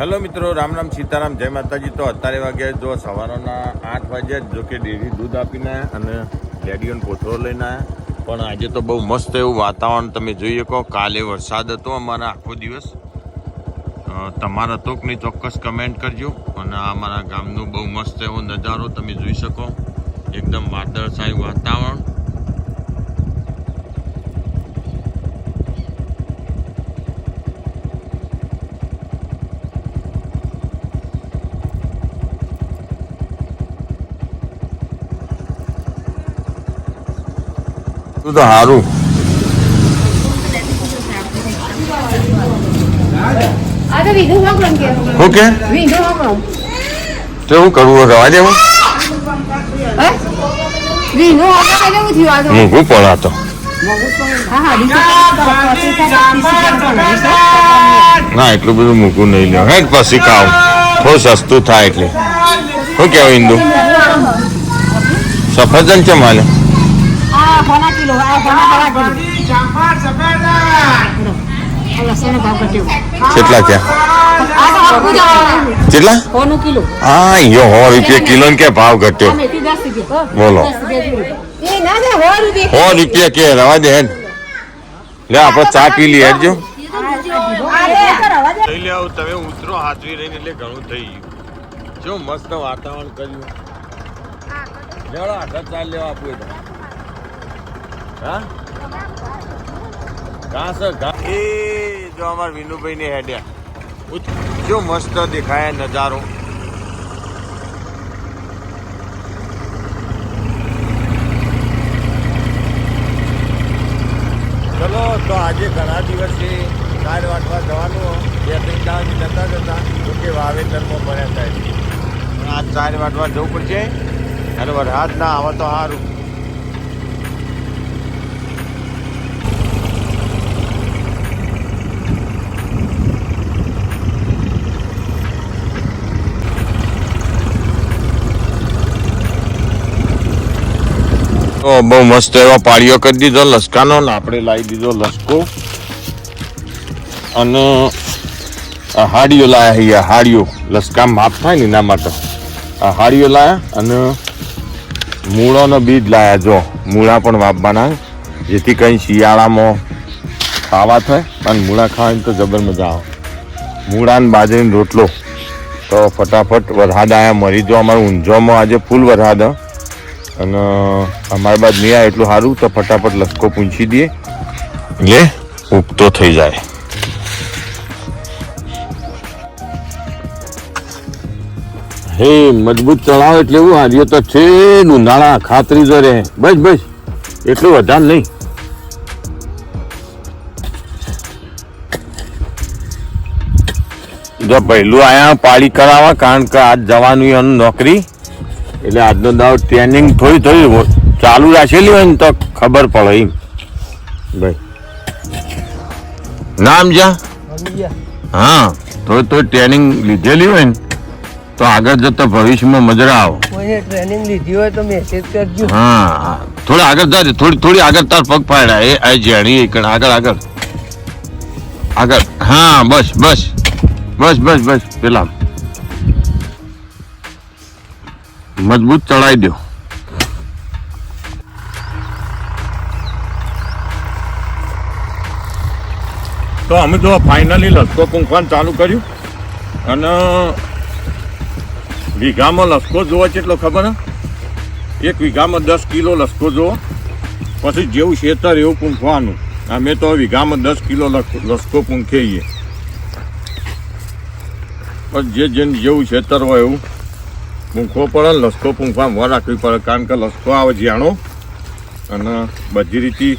Hello મિત્રો, રામ રામ સીતારામ, જય માતાજી. તો અત્યારે વાગ્યા જો સવારના આઠ વાગ્યા જ કે ડેરી દૂધ આપીને અને લેડીઓને કોથળો લઈને આવ્યા પણ આજે તો બહુ મસ્ત એવું વાતાવરણ તમે જોઈ શકો. કાલે વરસાદ હતો અમારા આખો દિવસ. તમારા નહીં ચોક્કસ કમેન્ટ કરજો. અને અમારા ગામનો બહુ મસ્ત એવો નજારો તમે જોઈ શકો. એકદમ વાદળછાયું વાતાવરણ. તું તો સારું આ તો વિધુ વાપરમ કે? ઓકે તો હું કરવું રવા દેવું? હે? વિધુ હું થયું આ મૂકવું પડે તો. હા હા બીજું પછી ના એટલું બધું મૂકું નહીં લ્યો. હેડ પછી ખાવ. થોડું સસ્તું થાય એટલે. શું કહેવાય હિન્દુ સફરજન છે માલે આ કોના કિલો આ કોના કોના કિલો. લસણ ભાવ ઘટ્યો કેટલા છે આ તો આખું જવાનું કેટલા? કોનું કિલો હા યો હો રૂપિયા કિલો કે ભાવ ઘટ્યો? બોલો. હો રૂપિયા કે રવા દે હેન લે આપણે ચા પી લઈએ હેડજો લઈ લે આવું તમે ઉતરો હાજરી રહીને એટલે ઘણું થઈ ગયું. જો મસ્ત વાતાવરણ કર્યું. આગળ ચાલ લેવા આપવું. હા? ઘાસ એ જો અમાર વિનુભાઈ ને હેડ્યા જો મસ્ત દેખાય નજારો. ચલો, તો આજે ઘણા દિવસે કાર વાટવા જવાનું બે ત્રણ દાળ જતા જતા, તો કે વાવેતરમાં ભર્યા થાય. આ ચાર વાટવા જવું પડશે. અને વરસાદ ના આવે તો સારું. તો બહુ મસ્ત એવો પાળીઓ કરી દીધો, લસકાનો ને આપણે લાવી દીધો લસકો. અને હાડીઓ લાયા અહીંયા હાડીઓ. લસકા માપ થાય ને એના માટે. આ હાડીઓ લાયા અને મૂળોનો બીજ લાયા, જો. મૂળા પણ વાપવાના જેથી કંઈ શિયાળામાં ખાવા થાય અને મૂળા ખાવાની તો જબર મજા આવે. મૂળાને બાજરીનો રોટલો. તો ફટાફટ વરસાદ આયા, મરી જો અમારું ઊંઝોમાં આજે ફૂલ વરસાદ. અને અમારી બાદ નહીં આવે એટલું સારું, તો ફટાફટ લસકો પૂંછી દઈએ. એટલે ઉગતો થઈ જાય. હે, મજબૂત ચણાવ એટલે એવું હાર્યો તો છે ઉનાળા ખાતરી તો રહે બસ બસ, એટલું વધારે નહીં. જો પહેલું આયા પાળી કરાવવા, કારણ કે આજ જવાનું એનું નોકરી. એટલે આજનો દાવ ટ્રેનિંગ થોડી થોડી ચાલુ રાખેલી હોય ને તો ખબર પડે એમ. ભાઈ. નામ જા હા થોડી થોડી ટ્રેનિંગ લીધેલી હોય ને તો આગળ જતા ભવિષ્યમાં મજરા આવો. ટ્રેનિંગ લીધી હોય તો મેસેજ કરજો. હા થોડા થોડી આગળ જાજે થોડી થોડી આગળ તાર પગ પાડ્યા એ આ જેણી એકણ આગળ આગળ. આગળ. હા બસ બસ. બસ બસ બસ. પેલા. મજબૂત ચડાવી દો. તો અમે તો ફાઇનલી લસકો પૂંખવાનું ચાલુ કર્યું અને વીઘામાં લસકો જોવો કેટલો ખબર એક વીઘામાં દસ કિલો લસકો જોવો. પછી જેવું ખેતર એવું પૂંખવાનું અમે તો વીઘામાં દસ કિલો લસકો પૂંખીએ પણ જે જેવું ખેતર હોય એવું. પૂંખવો પડે, લસકો પૂંખવા મોં રાખવી પડે, કારણ કે લસકો આવે જ્યાણો. અને બધી રીતે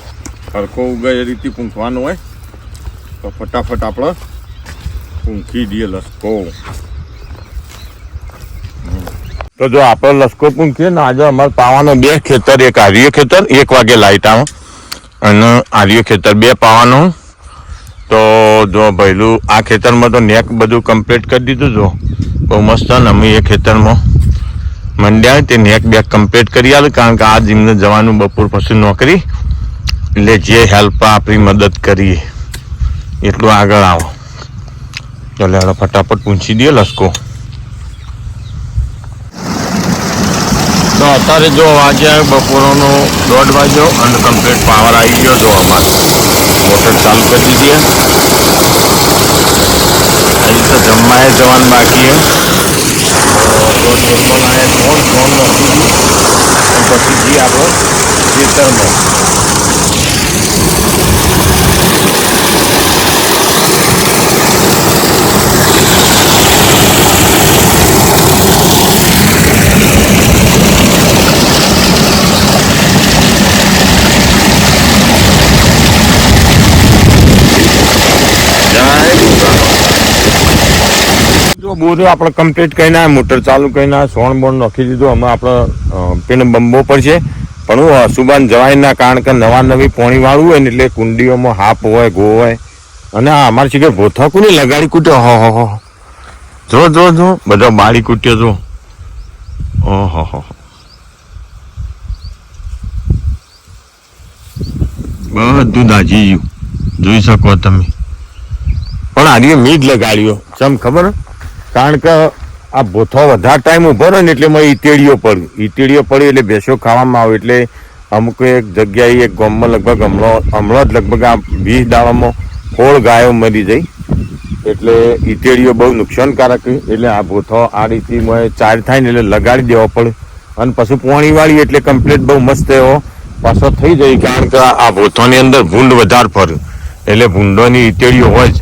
હરખો ઉગે એ રીતે પૂંખવાનું હોય. તો ફટાફટ આપણે પૂંખી દઈએ લસકો. તો જો આપણે લસકો પૂંખીએ ને, આજે અમારે પાવાનો બે ખેતર, એક આર્ય ખેતર, એક વાગે લાઈટ આવે. અને આર્ય ખેતર બે પાવાનું. તો જો ભાઈલું આ ખેતરમાં તો નેક બધું કમ્પ્લીટ કરી દીધું જો. બહુ મસ્ત ને, અમે એ ખેતરમાં મંડ્યા, તે નેક બેક કમ્પ્લીટ કરી આવે કારણ કે આ જીમને જવાનું બપોર પછી નોકરી. એટલે જે હેલ્પ આપણી મદદ કરીએ. એટલું આગળ આવો. ચાલે હવે ફટાફટ પૂછી દઈએ લસકો. તો અત્યારે જો વાગ્યા બપોરનો દોઢ વાગ્યો, અને કમ્પ્લીટ પાવર આવી ગયો. જો અમારે મોટર ચાલુ કરી દીધી હજી તો જમવાએ જવાનું બાકી હે તો જમવાના ત્રણ ત્રણ નાખી દીધી પછી જઈએ આપણે ખેતરમાં જય જો બોર આપણે કમ્પ્લીટ કરીને આ મોટર ચાલુ કરીને આ સોણ બોણ નાખી દીધું અમે આપણે અ, બંબો પર છે પણ હું અશુભાન જવાયના કારણ કે નવા નવી પોણી વાળું હોય ને એટલે કુંડીઓમાં હાપ હોય ગો હોય. અને આ અમારે છે કે ભોથા કોની લગાડી કૂટ્યો હો હો હો. જો જો જો બધો બાળી કૂટ્યો જો. ઓહો હો બધું દાજી ગયું. જોઈ શકો તમે. પણ આજે મીઠ લગાડ્યો. ચમ ખબર? કારણ કે આ ભૂથો વધારે ટાઈમ ઊભો રહે ને એટલે એમાં ઈતેડીઓ પડી. ઈતેડીઓ પડી એટલે ભેંસો ખાવામાં આવે એટલે અમુક એક જગ્યાએ એક ગામમાં લગભગ હમણાં હમણાં જ લગભગ આ વીસ દાડામાં ખોળ ગાયો મરી જઈ. એટલે ઈતેડીઓ બહુ નુકસાનકારક. એટલે આ ભૂથો આ રીતે ચાર થાય ને એટલે લગાડી દેવો પડે. અને પછી પોણીવાળી એટલે કમ્પ્લીટ બહુ મસ્ત એવો પાછો થઈ જાય કારણ કે આ ભૂથોની અંદર ભૂંડ વધારે ફરે એટલે ભૂંડોની ઈતેડીઓ હોય જ.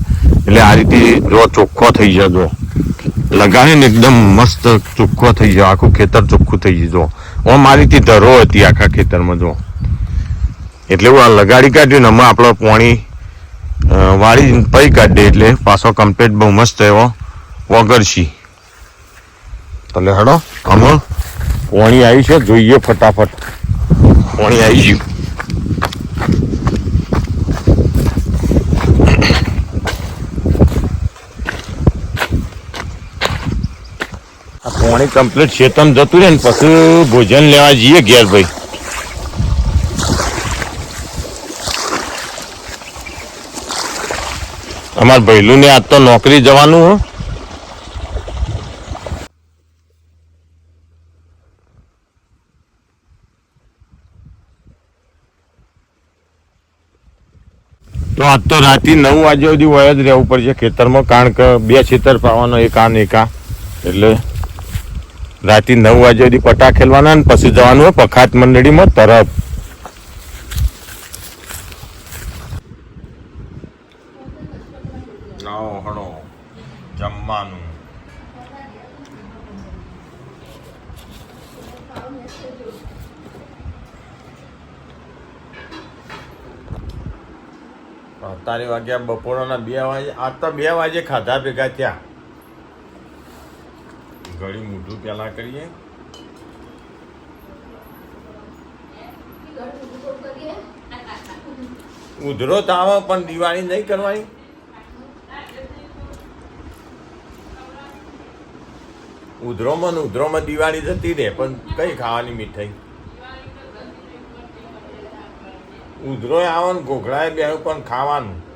એટલે આ રીતે જો ચોખ્ખો થઈ જાય જો લગાડે ને એકદમ મસ્ત ચોખ્ખો થઈ જાય આખું ખેતર ચોખ્ખું થઈ જાય જો મારી રીતે ધરો હતી આખા ખેતરમાં, જો. એટલે હું આ લગાડી કાઢ્યું ને, હમણાં આપણે પોણી વાળી પૈ કાઢીએ એટલે પાછો કમ્પ્લેટ બહુ મસ્ત એવો વગરશી. એટલે હડો હમણાં પોણી આવી છે, જોઈએ ફટાફટ. પોણી આવી ગયું. પોણી કમ્પ્લીટ શેતમ જતું રહે ને પછી ભોજન લેવા જઈએ ઘેર ભાઈ. અમાર ભૈલું ને આજ તો નોકરી જવાનું હો. તો આજ તો રાતે નવ વાગ્યા સુધી વય જ રહેવું પડશે ખેતરમાં, કારણ કે બે ખેતર પાવાનો એક ને એક આ. એટલે રાતે નવ વાગ્યા સુધી પટા ખેલવાના ને પછી જવાનું હોય પખાત મંડળીમાં તરફ. જમવાનું. અતારે વાગ્યા બપોરના બે વાગે આજ તો બે વાગે ખાધા ભેગા થયા. ઘડી મોઢું પહેલાં કરીએ. ઉધરો તાવ, પણ દિવાળી નહીં કરવાની. ઉધરોમાં ને ઉધરોમાં દિવાળી જતી રહે, પણ કઈ ખાવાની મીઠાઈ? ઉધરો આવે ને ઘોઘડાએ બે પણ ખાવાનું.